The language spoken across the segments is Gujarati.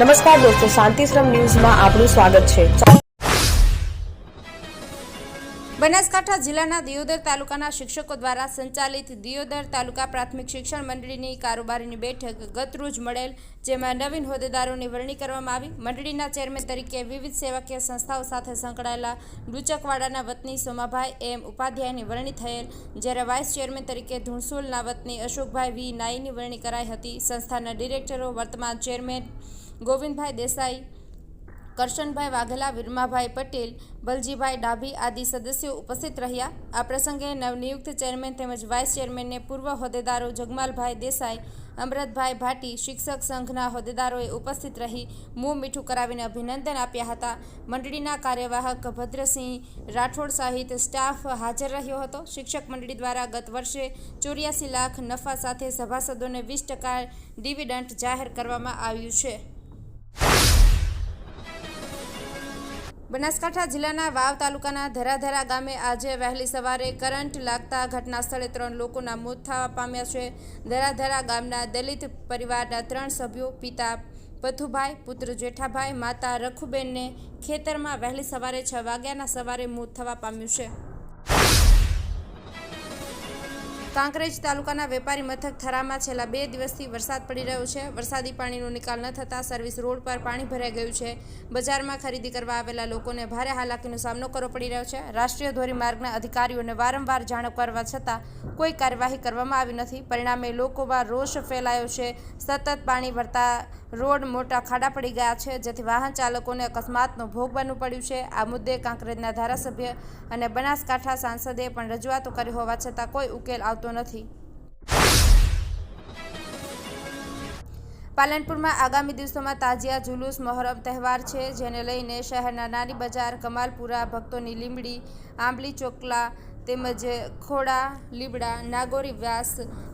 નમસ્કાર દોસ્તો, શાંતિશ્રમ ન્યૂઝમાં આપનું સ્વાગત છે. બનાસકાંઠા જિલ્લાના દિયોદર તાલુકાના શિક્ષકો દ્વારા સંચાલિત દિયોદર તાલુકા પ્રાથમિક શિક્ષણ મંડળીની કારોબારીની બેઠક ગતરોજ મળેલ, જેમાં નવીન હોદ્દેદારોની વરણી કરવામાં આવી. મંડળીના ચેરમેન તરીકે વિવિધ સેવાકીય સંસ્થાઓ સાથે સંકળાયેલા ડુચકવાડાના વતની સોમાભાઈ એમ ઉપાધ્યાયની વરણી થયેલ, જ્યારે વાઇસ ચેરમેન તરીકે ધુણસુલના વતની અશોકભાઈ વી નાઈની વરણી કરાઈ હતી. સંસ્થાના ડિરેક્ટરો, વર્તમાન ચેરમેન ગોવિંદભાઈ દેસાઈ, કરશનભાઈ વાઘેલા, વિરમાભાઈ પટેલ, બલજીભાઈ ડાભી આદિ સદસ્યો ઉપસ્થિત રહ્યા. આ પ્રસંગે નવનિયુક્ત ચેરમેન તેમજ વાઇસ ચેરમેનને પૂર્વ હોદ્દેદારો જગમાલભાઈ દેસાઈ અમૃતભાઈ ભાટી, શિક્ષક સંઘના હોદ્દેદારોએ ઉપસ્થિત રહી મોં મીઠું કરાવીને અભિનંદન આપ્યા હતા. મંડળીના કાર્યવાહક ભદ્રસિંહ રાઠોડ સહિત સ્ટાફ હાજર રહ્યો હતો. શિક્ષક મંડળી દ્વારા ગત વર્ષે ચોર્યાસી લાખ નફા સાથે સભાસદોને વીસ ટકા ડિવિડન્ટ જાહેર કરવામાં આવ્યું છે. બનાસકાંઠા જિલ્લાના વાવ તાલુકાના ધરાધરા ગામે આજે વહેલી સવારે કરંટ લાગતા ઘટના સ્થળે ત્રણ લોકોના મોત થવા પામ્યા છે. ધરાધરા ગામના દલિત પરિવારના ત્રણ સભ્યો, પિતા પથુભાઈ, પુત્ર જેઠાભાઈ, માતા રખુબેનને ખેતરમાં વહેલી સવારે છ વાગ્યાના સવારે મોત થવા પામ્યું છે. કાંકરેજ તાલુકાના વેપારી મથક થરામાં છેલ્લા બે દિવસથી વરસાદ પડી રહ્યો છે. વરસાદી પાણીનો નિકાલ ન થતાં સર્વિસ રોડ પર પાણી ભરાઈ ગયું છે. બજારમાં ખરીદી કરવા આવેલા લોકોને ભારે હાલાકીનો સામનો કરવો પડી રહ્યો છે. રાષ્ટ્રીય ધોરીમાર્ગના અધિકારીઓને વારંવાર જાણ કરવા છતાં કોઈ કાર્યવાહી કરવામાં આવી નથી. પરિણામે લોકોમાં રોષ ફેલાયો છે. સતત પાણી ભરતા રોડ મોટા ખાડા પડી ગયા છે, જેથી વાહન ચાલકોને અકસ્માતનો ભોગ બનવું પડ્યું છે. આ મુદ્દે કાંકરેજના ધારાસભ્ય અને બનાસકાંઠા સાંસદે પણ રજૂઆતો કરી હોવા છતાં કોઈ ઉકેલ આવતો નથી. પાલનપુરમાં આગામી દિવસોમાં તાજિયા જુલુસ મહોરમ તહેવાર છે, જેને લઈને શહેરના નાની બજાર, કમાલપુરા, ભક્તોની લીમડી આંબલી ચોકલા તેમજ ખોડા, લીબડા, નાગોરી વ્યાસ,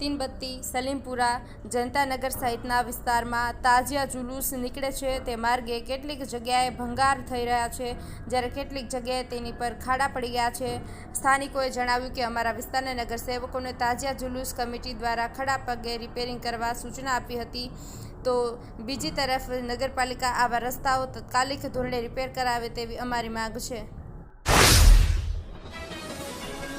તીનબત્તી, સલીમપુરા, જનતાનગર સહિતના વિસ્તારમાં તાજિયા જુલુસ નીકળે છે. તે માર્ગે કેટલીક જગ્યાએ ભંગાર થઈ રહ્યા છે. જ્યારે કેટલીક જગ્યાએ તેની પર ખાડા પડી ગયા છે. સ્થાનિકોએ જણાવ્યું કે અમારા વિસ્તારના નગરસેવકોને તાજિયા જુલુસ કમિટી દ્વારા ખડા પગે રિપેરિંગ કરવા સૂચના આપી હતી. તો બીજી તરફ નગરપાલિકા આવા રસ્તાઓ તાત્કાલિક ધોરણે રિપેર કરાવે તેવી અમારી માંગ છે.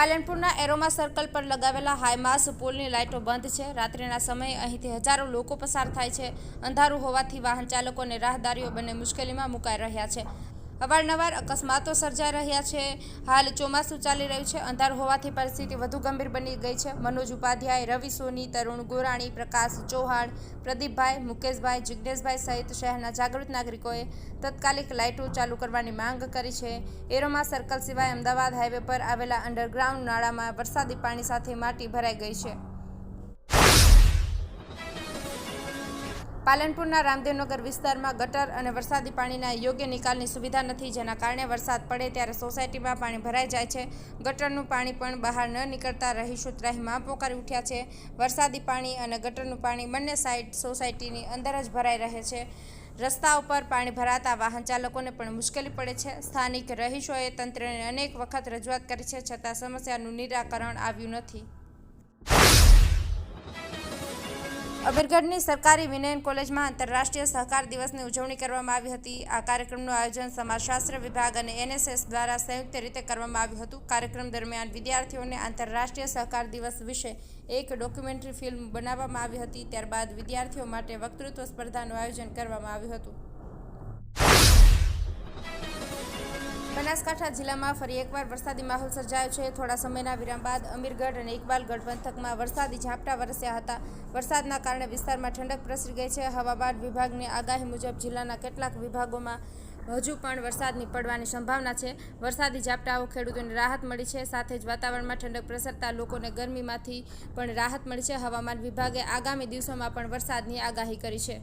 પાલનપુરના એરોમા સર્કલ પર લગાવેલા હાઈમાસ પોલની લાઇટો બંધ છે. રાત્રિના સમયે અહીંથી હજારો લોકો પસાર થાય છે. અંધારું હોવાથી વાહન ચાલકો અને રાહદારીઓ બંને મુશ્કેલીમાં મુકાઈ રહ્યા છે. અવારનવાર અકસ્માતો સર્જાઈ રહ્યા છે. હાલ ચોમાસું ચાલી રહ્યું છે. અંધાર હોવાથી પરિસ્થિતિ વધુ ગંભીર બની ગઈ છે. મનોજ ઉપાધ્યાય, રવિ સોની, તરુણ ગોરાણી, પ્રકાશ ચૌહાણ, પ્રદીપભાઈ, મુકેશભાઈ જિજ્ઞેશભાઈ સહિત શહેરના જાગૃત નાગરિકોએ તત્કાલિક લાઇટો ચાલુ કરવાની માંગ કરી છે. એરોમા સર્કલ સિવાય અમદાવાદ હાઈવે પર આવેલા અંડરગ્રાઉન્ડ નાળામાં વરસાદી પાણી સાથે માટી ભરાઈ ગઈ છે. પાલનપુરના રામદેવનગર વિસ્તારમાં ગટર અને વરસાદી પાણીના યોગ્ય નિકાલની સુવિધા નથી, જેના કારણે વરસાદ પડે ત્યારે સોસાયટીમાં પાણી ભરાઈ જાય છે. ગટરનું પાણી પણ બહાર ન નીકળતા રહીશો ત્રાહીમામ પોકારી ઉઠ્યા છે. વરસાદી પાણી અને ગટરનું પાણી બંને સાઈડ સોસાયટીની અંદર જ ભરાઈ રહે છે. રસ્તા ઉપર પાણી ભરાતા વાહન ચાલકોને પણ મુશ્કેલી પડે છે. સ્થાનિક રહીશોએ તંત્રને અનેક વખત રજૂઆત કરી છે, છતાં સમસ્યાનું નિરાકરણ આવ્યું નથી. અમીરગઢની સરકારી વિનયન કોલેજમાં આંતરરાષ્ટ્રીય સહકાર દિવસની ઉજવણી કરવામાં આવી હતી. આ કાર્યક્રમનું આયોજન સમાજશાસ્ત્ર વિભાગ અને એનએસએસ દ્વારા સંયુક્ત રીતે કરવામાં આવ્યું હતું. કાર્યક્રમ દરમિયાન વિદ્યાર્થીઓને આંતરરાષ્ટ્રીય સહકાર દિવસ વિશે એક ડોક્યુમેન્ટરી ફિલ્મ બનાવવામાં આવી હતી. ત્યારબાદ વિદ્યાર્થીઓ માટે વક્તૃત્વ સ્પર્ધાનું આયોજન કરવામાં આવ્યું હતું. બનાસકાંઠા જિલ્લામાં ફરી એકવાર વરસાદી માહોલ સર્જાયો છે. થોડા સમયના વિરામ બાદ અમીરગઢ અને ઇકબાલગઢ પંથકમાં વરસાદી ઝાપટા વરસ્યા હતા. વરસાદના કારણે વિસ્તારમાં ઠંડક પ્રસરી ગઈ છે. હવામાન વિભાગની આગાહી મુજબ જિલ્લાના કેટલાક વિભાગોમાં હજુ પણ વરસાદની પડવાની સંભાવના છે. વરસાદી ઝાપટાઓ ખેડૂતોને રાહત મળી છે. સાથે જ વાતાવરણમાં ઠંડક પ્રસરતા લોકોને ગરમીમાંથી પણ રાહત મળી છે. હવામાન વિભાગે આગામી દિવસોમાં પણ વરસાદની આગાહી કરી છે.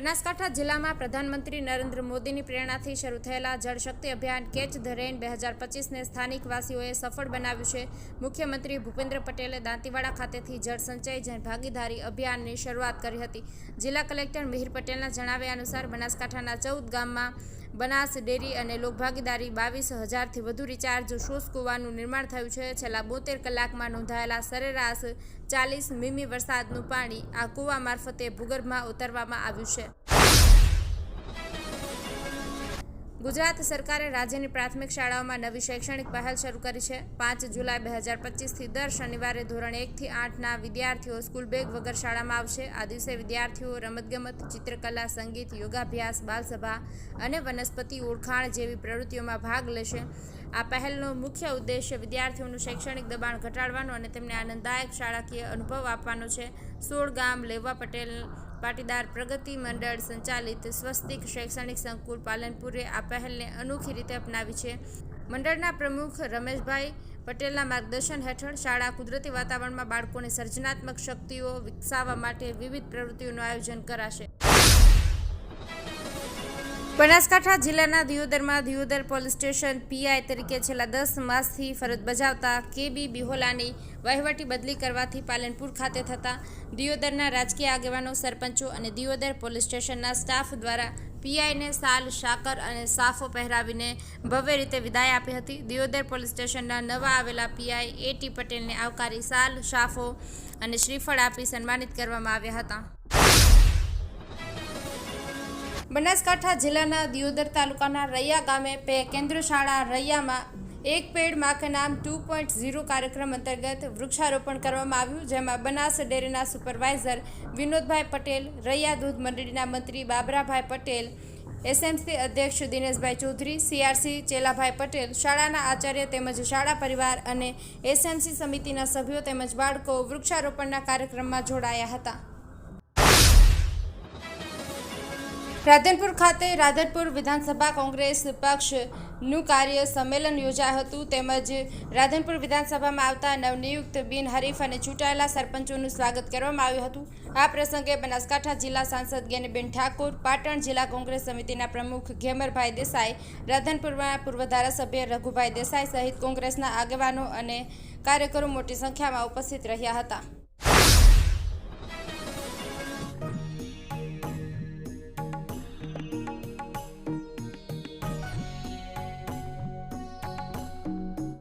બનાસકાંઠા જિલ્લામાં પ્રધાનમંત્રી નરેન્દ્ર મોદીની પ્રેરણાથી શરૂ થયેલા જળશક્તિ અભિયાન કેચ ધ રેન બે હજાર પચીસને સ્થાનિક વાસીઓએ સફળ બનાવ્યું છે. મુખ્યમંત્રી ભૂપેન્દ્ર પટેલે દાંતીવાડા ખાતેથી જળ સંચય જન ભાગીદારી અભિયાનની શરૂઆત કરી હતી. જિલ્લા કલેક્ટર મિહિર પટેલના જણાવ્યા અનુસાર બનાસકાંઠાના ચૌદ ગામમાં બનાસ, ડેરી અને લોકભાગીદારી બાવીસ હજારથી વધુ રિચાર્જ શોષ કૂવાનું નિર્માણ થયું છે. છેલ્લા બોતેર કલાકમાં નોંધાયેલા સરેરાશ ચાલીસ મીમી વરસાદનું પાણી આ કૂવા મારફતે ભૂગર્ભમાં ઉતરવામાં આવ્યું છે. ગુજરાત સરકારે રાજ્યની પ્રાથમિક શાળાઓમાં નવી શૈક્ષણિક પહેલ શરૂ કરી છે. પાંચ જુલાઈ બે હજાર પચીસથી દર શનિવારે ધોરણ એકથી આઠના વિદ્યાર્થીઓ સ્કૂલ બેગ વગર શાળામાં આવશે. આ દિવસે વિદ્યાર્થીઓ રમતગમત, ચિત્રકલા, સંગીત, યોગાભ્યાસ, બાલસભા અને વનસ્પતિ ઓળખાણ જેવી પ્રવૃત્તિઓમાં ભાગ લેશે. આ પહેલનો મુખ્ય ઉદ્દેશ્ય વિદ્યાર્થીઓનું શૈક્ષણિક દબાણ ઘટાડવાનો અને તેમને આનંદદાયક શાળાકીય અનુભવ આપવાનો છે. સોળ ગામ લેવા પટેલ પાટીદાર પ્રગતિ મંડળ સંચાલિત સ્વસ્તિક શૈક્ષણિક સંકુલ પાલનપુરે આ પહેલને અનોખી રીતે અપનાવી છે. મંડળના પ્રમુખ રમેશભાઈ પટેલના માર્ગદર્શન હેઠળ શાળા કુદરતી વાતાવરણમાં બાળકોની સર્જનાત્મક શક્તિઓ વિકસાવવા માટે વિવિધ પ્રવૃત્તિઓનું આયોજન કરાશે. બનાસકાંઠા જિલ્લાના દિયોદરમાં દિયોદર પોલીસ સ્ટેશન પીઆઈ તરીકે છેલ્લા દસ માસથી ફરજ બજાવતા કેબી બિહોલાની વહીવટી બદલી કરવાથી પાલનપુર ખાતે થતા દિયોદરના રાજકીય આગેવાનો, સરપંચો અને દિયોદર પોલીસ સ્ટેશનના સ્ટાફ દ્વારા પીઆઈને સાલ, શાકર અને સાફો પહેરાવીને ભવ્ય રીતે વિદાય આપી હતી. દિયોદર પોલીસ સ્ટેશનના નવા આવેલા પીઆઈ એ ટી પટેલને આવકારી સાલ, શાફો અને શ્રીફળ આપી સન્માનિત કરવામાં આવ્યા હતા. બનાસકાંઠા જિલ્લાના દિયોદર તાલુકાના રૈયા ગામે પે કેન્દ્ર શાળા રૈયામાં એક પેડ માખ નામ ટુ પોઈન્ટ ઝીરો કાર્યક્રમ અંતર્ગત વૃક્ષારોપણ કરવામાં આવ્યું, જેમાં બનાસ ડેરીના સુપરવાઇઝર વિનોદભાઈ પટેલ, રૈયા દૂધ મંડળીના મંત્રી બાબરાભાઈ પટેલ એસએમસી અધ્યક્ષ દિનેશભાઈ ચૌધરી સીઆરસી ચેલાભાઈ પટેલ, શાળાના આચાર્ય તેમજ શાળા પરિવાર અને એસએમસી સમિતિના સભ્યો તેમજ બાળકો વૃક્ષારોપણના કાર્યક્રમમાં જોડાયા હતા. રાધનપુર ખાતે રાધનપુર વિધાનસભા કોંગ્રેસ પક્ષનું કાર્ય સંમેલન યોજાયું હતું. તેમજ રાધનપુર વિધાનસભામાં આવતા નવનિયુક્ત બિનહરીફ અને ચૂંટાયેલા સરપંચોનું સ્વાગત કરવામાં આવ્યું હતું. આ પ્રસંગે બનાસકાંઠા જિલ્લા સાંસદ ગેનીબેન ઠાકોર, પાટણ જિલ્લા કોંગ્રેસ સમિતિના પ્રમુખ ઘેમરભાઈ દેસાઈ, રાધનપુરના પૂર્વ ધારાસભ્ય રઘુભાઈ દેસાઈ સહિત કોંગ્રેસના આગેવાનો અને કાર્યકરો મોટી સંખ્યામાં ઉપસ્થિત રહ્યા હતા.